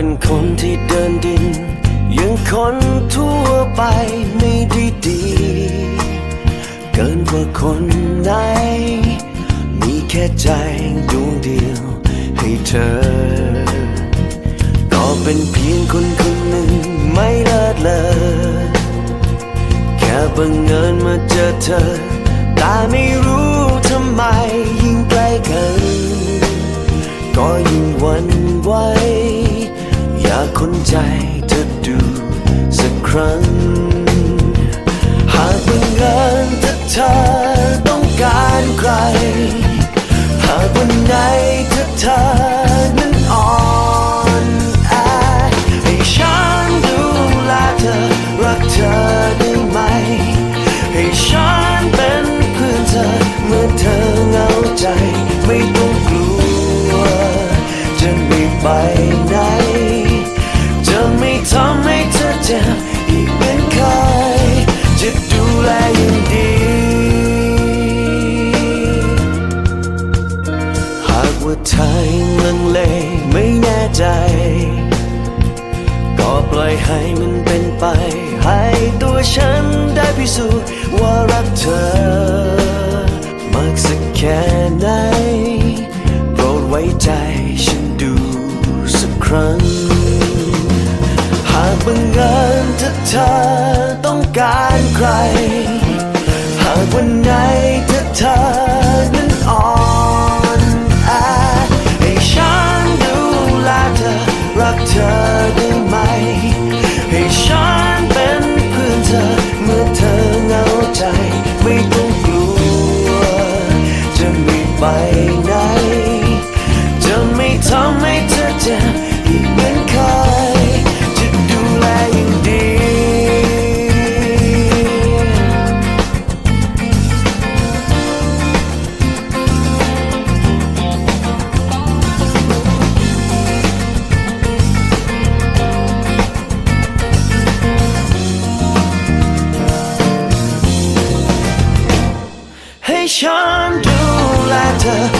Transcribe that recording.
เป็นคนที่เดินดิน ยังคนทั่วไปไม่ได้ดี เกินกว่าคนไหน มีแค่ใจดวงเดียวให้เธอ ก็เป็นเพียงคนคนหนึ่งไม่เลิศเลอแค่บังเอิญมาเจอเธอ แต่ไม่รู้ทำไมยิ่งใกล้กัน ก็ยิ่งวันไหวอยากคนใจเธอดูสักครั้ง หากบังเอิญถ้าเธอต้องการใคร หากวันไหนถ้าเธอนั้นอ่อนแอให้ฉันดูแลเธอรักเธอได้ไหม ให้ฉัน ลังเลไม่แน่ใจ ก็ปล่อยให้มันเป็นไป ให้ตัวฉันได้พิสูจน์ว่ารักเธอ มากสักแค่ไหน โปรดไว้ใจฉันดูสักครั้ง หากบังเอิญถ้าเธอต้องการใคร หากวันไหนถ้าเธอนั้นอ่อน ธออีกเหมือนเคยจะดูแลอย่างดี ให้ฉันดูแลเธอ